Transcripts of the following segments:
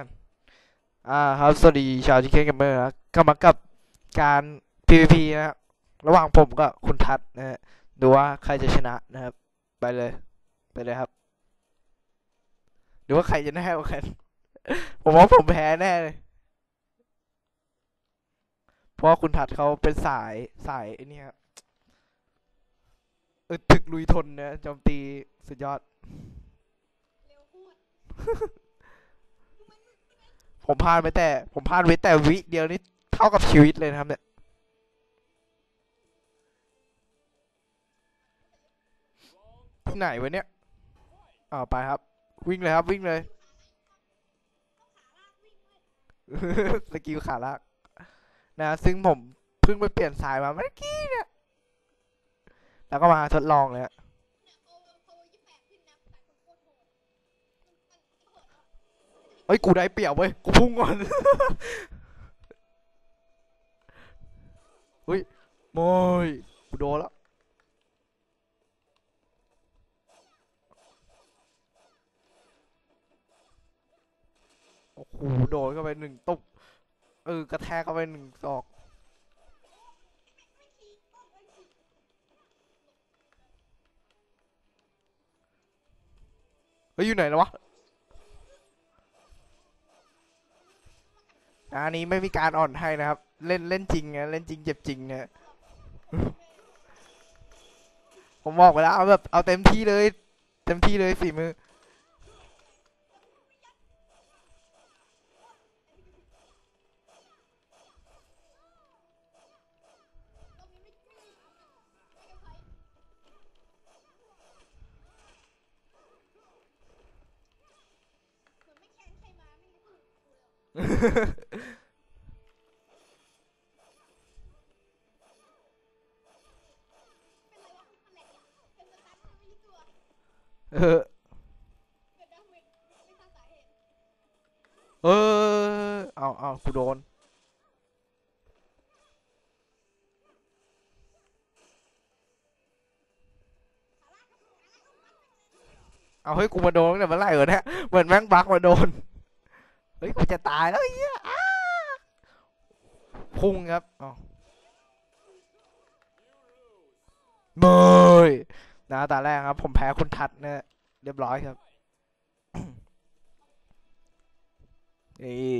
กันอ่าครับสวัสดีชาวจีเคเกมเมอร์ครับกลับมากับการ PVP นะครับระหว่างผมกับคุณทัศนะฮะดูว่าใครจะชนะนะครับ ไปเลย ไปเลยครับ ดูว่าใครจะแน่กว่ากัน ผมว่าผมแพ้แน่เลยเพราะคุณทัศน์เขาเป็นสายสายไอ้นี่ครับอึดถึกลุยทนนะโจมตีสุดยอด ผมพลาดไปแต่ ผมพลาดไปแต่วิเดียวนี่เท่ากับชีวิตเลยนะครับเนี่ยที่ไหนวะเนี่ยอ่าไปครับ วิ่งเลยครับวิ่งเลย สกิลขาลากนะ ซึ่งผมเพิ่งไปเปลี่ยนสายมาเมื่อกี้เนี่ย แล้วก็มาทดลองเลยฮะ เฮ้ย กูได้เปรียบเว้ย กูพุ่งก่อน เฮ้ยโมยกูโดนล้วโอ้โห โดนเข้าไปหนึ่งตุบเออ กระแทกเข้าไปหนึ่งศอก เฮ้ย อยู่ไหนแล้ววะ อันนี้ไม่มีการอ่อนให้นะครับ เล่นเล่นจริงนะเล่นจริงเจ็บจริงนะผมบอกไปแล้วเอาแบบเอาเต็มที่เลย เต็มที่เลยฝีมือเอ กูโดน เอาเฮ้ยกูมาโดนตั้งแต่เมื่อไหร่วะเนี่ยเหมือนแม่งบักมาโดน เฮ้ยกูจะตายแล้วเหี้ยพุ่งครับเอเมยนะตาแรกครับ ผมแพ้คุณทัดเนี่ยเรียบร้อยครับ นี่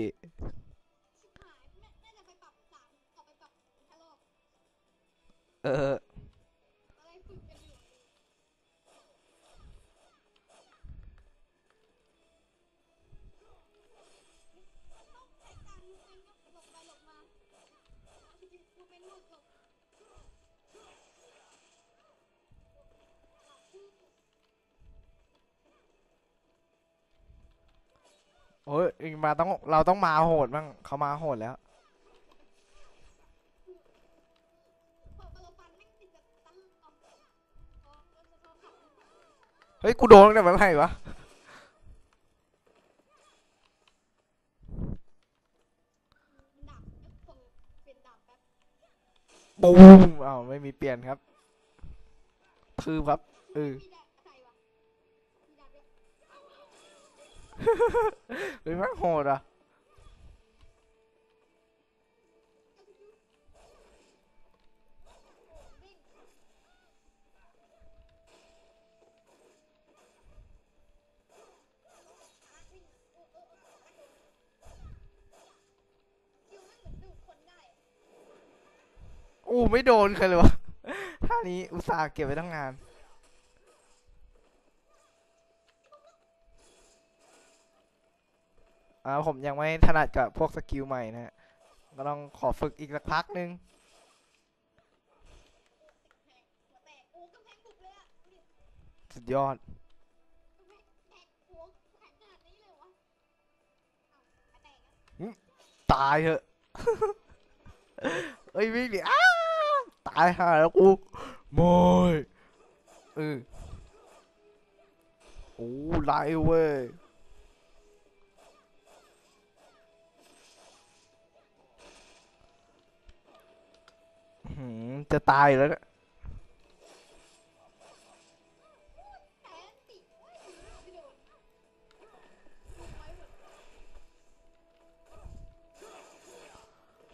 เออโอ้ยมาต้องเราต้องมาโหดบ้างเขามาโหดแล้ว เฮ้ย กูโดนตั้งแต่เมื่อไหร่วะ ปูมอ้าวไม่มีเปลี่ยนครับคือครับเออเฮ้ยแม่งโหดอะ อู้ไม่โดนใครเลยวะท่านี้อุตส่าห์เก็บไว้ตั้งนาน อ่าผมยังไม่ถนัดกับพวกสกิลใหม่นะฮะ ก็ต้องขอฝึกอีกสักพักนึงสุดยอด ตายเถอะ เอ้ยวิ่งดิอ้าายห่าแล้วกูโมยเออโอ้ไล่เว้ยจะตายแล้วนี่ย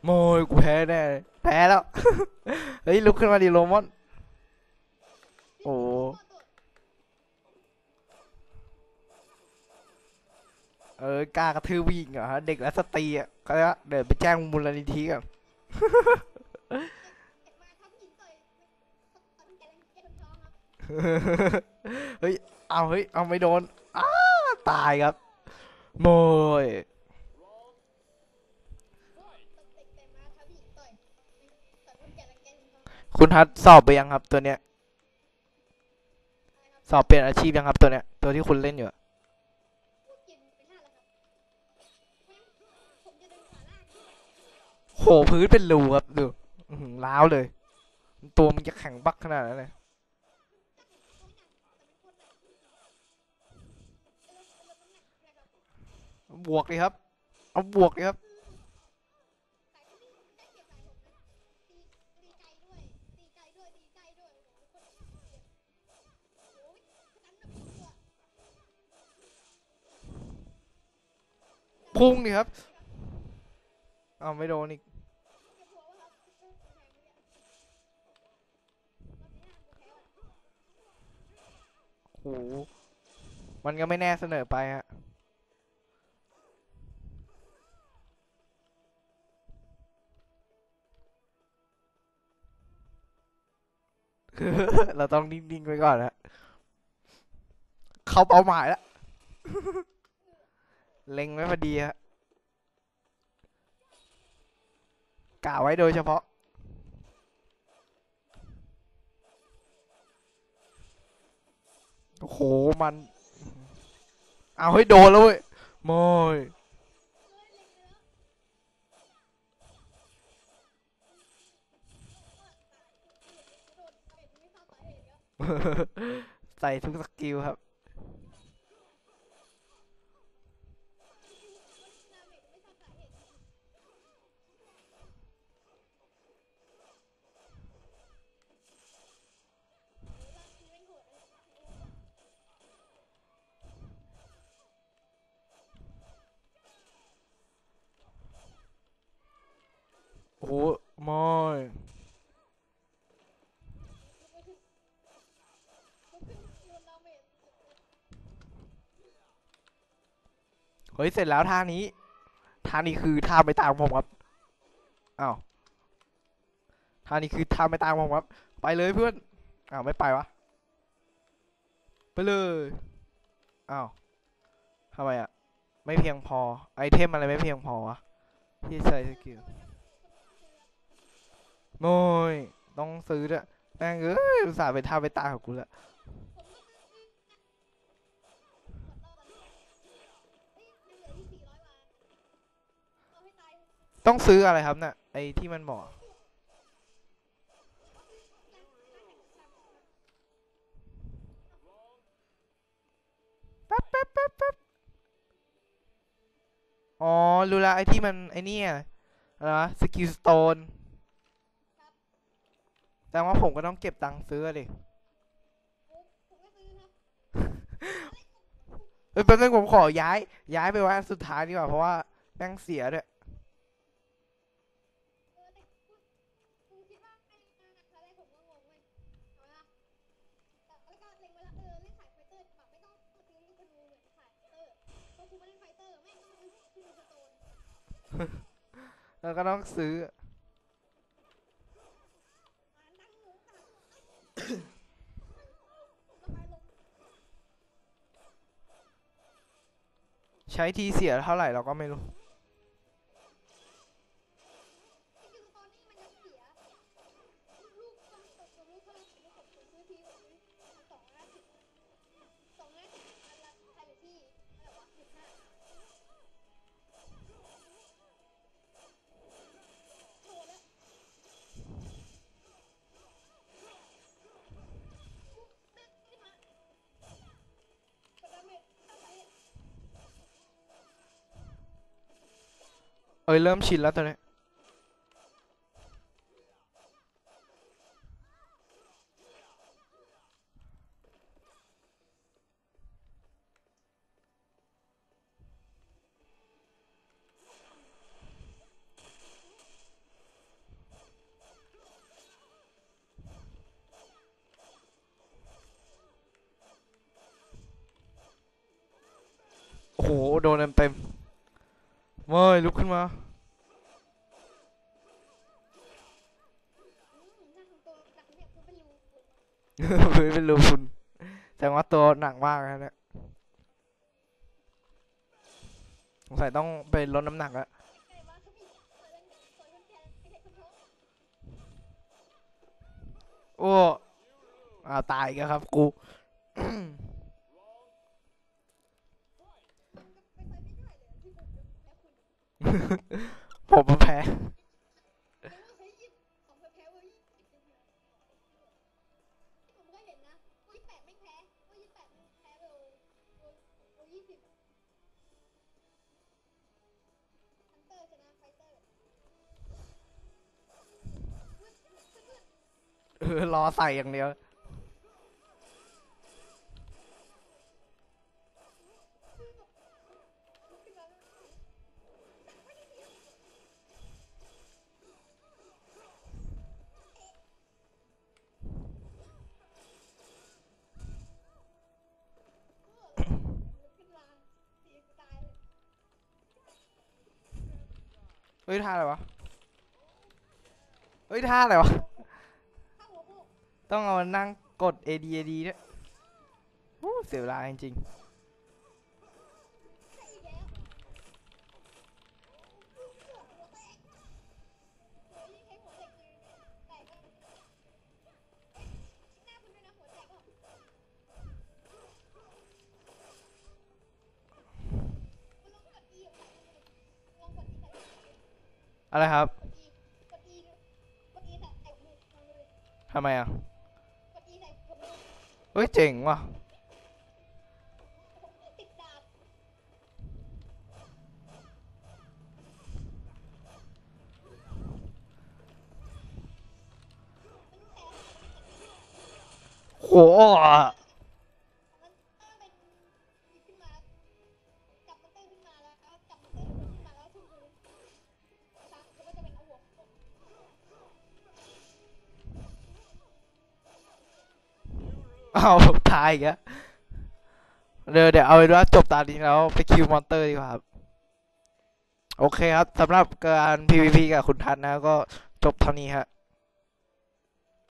โมยกูแพ้แน่แพ้แล้ว ฮ้ยลุกขึ้นมาดิโรมอน โอ้เออกล้ากระทืบผู้หญิงเหรอฮะเด็กและสตรีอะก็เดี๋ยวไปแจ้งมูลนิธิกันเฮ้ย เอาเฮ้ย เอาไม่โดนอ้าตายครับโมย คุณทัศสอบไปยังครับตัวเนี้ย สอบเปลี่ยนอาชีพยังครับตัวเนี้ย ตัวที่คุณเล่นอยู่โหพื้นเป็นรูครับดูล้าวเลย ตัวมันจะแข็งบักขนาดนั้นเลยบวกเลยครับ เอาบวกเลยครับ พุ่งดิครับเอาไม่โดนอีกโหมันก็ไม่แน่เสนอไปฮะเราต้องนิ่งๆไว้ก่อนนะเขาเป้าหมายแล้ว เล็งไว้พอดีฮะกะไว้โดยเฉพาะ โอ้โห มัน เอาให้โดนแล้วเว้ยโมยใส่ทุกสกิลครับ เฮ้ยเสร็จแล้วท่านี้ท่านี้คือท่าไม่ตามผมครับอ้าวท่านี้คือท่าไม่ตามผมครับ ไปเลยเพื่อนอ้าวไม่ไปวะไปเลยอ้าวทำไมอะไม่เพียงพอไอเทมอะไรไม่เพียงพอวะที่ใส่สกิลโมยต้องซื้อด้วยแม่งเอ้ยสาห์ไปท่าไปตาของกูแล้ว ต้องซื้ออะไรครับเนี่ยไอที่มันบอกแป๊บแป๊บแป๊บแป๊บอ๋อ รู้ละไอที่มัน ไอเนี่ยอะไรวะสกิลสโตน แต่ว่าผมก็ต้องเก็บตังค์ซื้อดิเอ้ยแป๊บนึงผมขอย้าย ย้ายไปไว้อันสุดท้ายดีกว่า เพราะว่าแม่งเสียด้วย แล้วก็เล็งไว้แล้วเออเล่นสายไฟเตอร์แบบไม่ต้องตัวจริงก็ดูเหมือนสายเตอร์พอครูมาเล่นไฟเตอร์แม่งก็คือคือสโตนแล้วก็ต้องซื้อใช้ทีเสียเท่าไหร่เราก็ไม่รู้ เอ้ยเริ่มชินแล้วตอนนี้โอ้โหโดนเต็ม นี่ยคือเป็นรูพื้นเป็นรูพุนแต่ว่าตัวหนักมากนะเนี่ยสงสัยต้องไปลดน้ำหนักล้วใครว่าเขามีเคยเป็นเคยเป็นแทนไม่ใช่คนท้องโอ้อ่าตายกันครับกู ผมมาแพ้แล้วว่าเฮ้ยยี่ของเว้ยผมก็เห็นน ฮ้ยท่าอะไรวะ เฮ้ยท่าอะไรวะ ต้องเอานั่งกด AD AD ด้วยเสียเวลาจริง อะไรครับกด E กด E กด E ใส่ใส่มือลองดูดิทำไมอะกด E ใส่กดมือเฮ้ยเจ๋งว่ะติด เอาตายอีกแล้วเดี๋ยวเดี๋ยวเอาไว้ว่าจบตานี้แล้วไปคิวมอนเตอร์ดีกว่าครับ โอเคครับสำหรับการ PVP กับคุณทัศน์นะก็จบเท่านี้ฮะ